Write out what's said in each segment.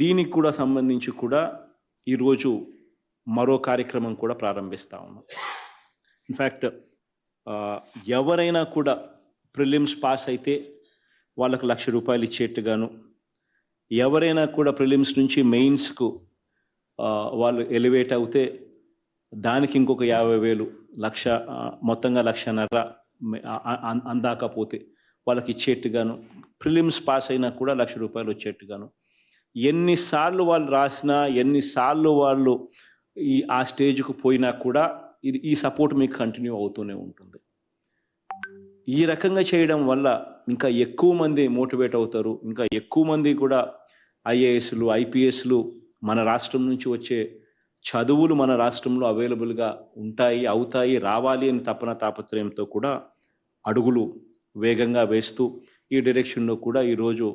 దీనికి కూడా సంబంధించి కూడా ఈరోజు మరో కార్యక్రమం కూడా ప్రారంభిస్తా ఉన్నాం. ఇన్ఫ్యాక్ట్ ఎవరైనా కూడా ప్రిలిమ్స్ పాస్ అయితే వాళ్ళకు లక్ష రూపాయలు ఇచ్చేట్టుగాను ఎవరైనా కూడా ప్రిలిమ్స్ నుంచి మెయిన్స్కు వాళ్ళు ఎలివేట్ అవుతే దానికి ఇంకొక యాభై వేలు లక్ష మొత్తంగా లక్షన్నర అందాకపోతే వాళ్ళకి ఇచ్చేట్టుగాను ప్రిలిమ్స్ పాస్ అయినా కూడా లక్ష రూపాయలు వచ్చేట్టుగాను ఎన్నిసార్లు వాళ్ళు రాసినా ఎన్నిసార్లు వాళ్ళు ఈ ఆ స్టేజ్కు పోయినా కూడా ఇది ఈ సపోర్ట్ మీకు కంటిన్యూ అవుతూనే ఉంటుంది. ఈ రకంగా చేయడం వల్ల ఇంకా ఎక్కువ మంది మోటివేట్ అవుతారు. ఇంకా ఎక్కువ మంది కూడా ఐఏఎస్లు ఐపీఎస్లు మన రాష్ట్రం నుంచి వచ్చే చదువులు మన రాష్ట్రంలో అవైలబుల్గా ఉంటాయి అవుతాయి రావాలి అని తపన తాపత్రయంతో కూడా అడుగులు వేగంగా వేస్తూ ఈ డైరెక్షన్లో కూడా ఈరోజు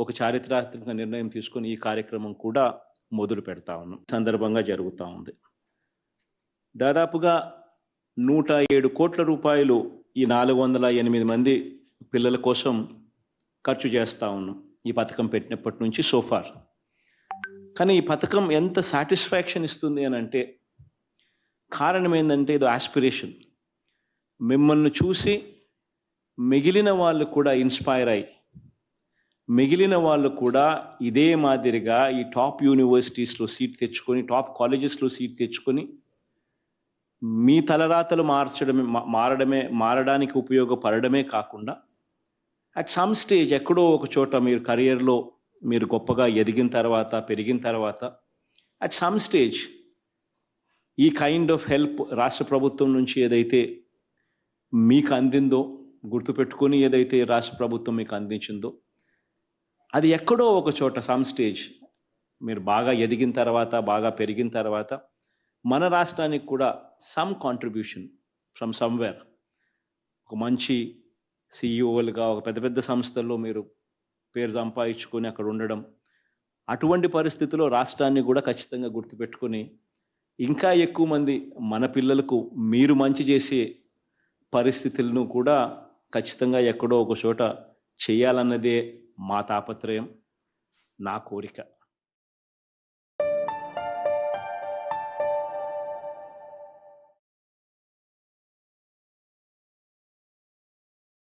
ఒక చారిత్రాత్మక నిర్ణయం తీసుకుని ఈ కార్యక్రమం కూడా మొదలు పెడతా ఉన్నాం. సందర్భంగా జరుగుతూ ఉంది. దాదాపుగా నూట ఏడు కోట్ల రూపాయలు ఈ నాలుగు వందల ఎనిమిది మంది పిల్లల కోసం ఖర్చు చేస్తూ ఉన్నాం. ఈ పథకం పెట్టినప్పటి నుంచి సోఫార్ కానీ ఈ పథకం ఎంత సాటిస్ఫాక్షన్ ఇస్తుంది అని అంటే కారణం ఏంటంటే ఇది ఆస్పిరేషన్ మిమ్మల్ని చూసి మిగిలిన వాళ్ళు కూడా ఇన్స్పైర్ అయ్యి మిగిలిన వాళ్ళు కూడా ఇదే మాదిరిగా ఈ టాప్ యూనివర్సిటీస్లో సీట్ తెచ్చుకొని టాప్ కాలేజెస్లో సీట్ తెచ్చుకొని మీ తలరాతలు మార్చడమే మా- మారడమే మారడానికి ఉపయోగపడడమే కాకుండా అట్ సమ్ స్టేజ్ ఎక్కడో ఒక చోట మీరు కెరియర్లో మీరు గొప్పగా ఎదిగిన తర్వాత పెరిగిన తర్వాత అట్ సమ్ స్టేజ్ ఈ కైండ్ ఆఫ్ హెల్ప్ రాష్ట్ర ప్రభుత్వం నుంచి ఏదైతే మీకు అందిందో గుర్తుపెట్టుకొని ఏదైతే రాష్ట్ర ప్రభుత్వం మీకు అందించిందో అది ఎక్కడో ఒక చోట సమ్ స్టేజ్ మీరు బాగా ఎదిగిన తర్వాత బాగా పెరిగిన తర్వాత మన రాష్ట్రానికి కూడా సమ్ కాంట్రిబ్యూషన్ ఫ్రమ్ సమ్వేర్ ఒక మంచి సిఇఓలుగా ఒక పెద్ద పెద్ద సంస్థల్లో మీరు పేరు సంపాదించుకొని అక్కడ ఉండడం అటువంటి పరిస్థితిలో రాష్ట్రాన్ని కూడా ఖచ్చితంగా గుర్తుపెట్టుకొని ఇంకా ఎక్కువ మంది మన పిల్లలకు మీరు మంచి చేసే పరిస్థితులను కూడా ఖచ్చితంగా ఎక్కడో ఒక చోట చేయాలన్నదే మా తాపత్రయం నా కోరిక.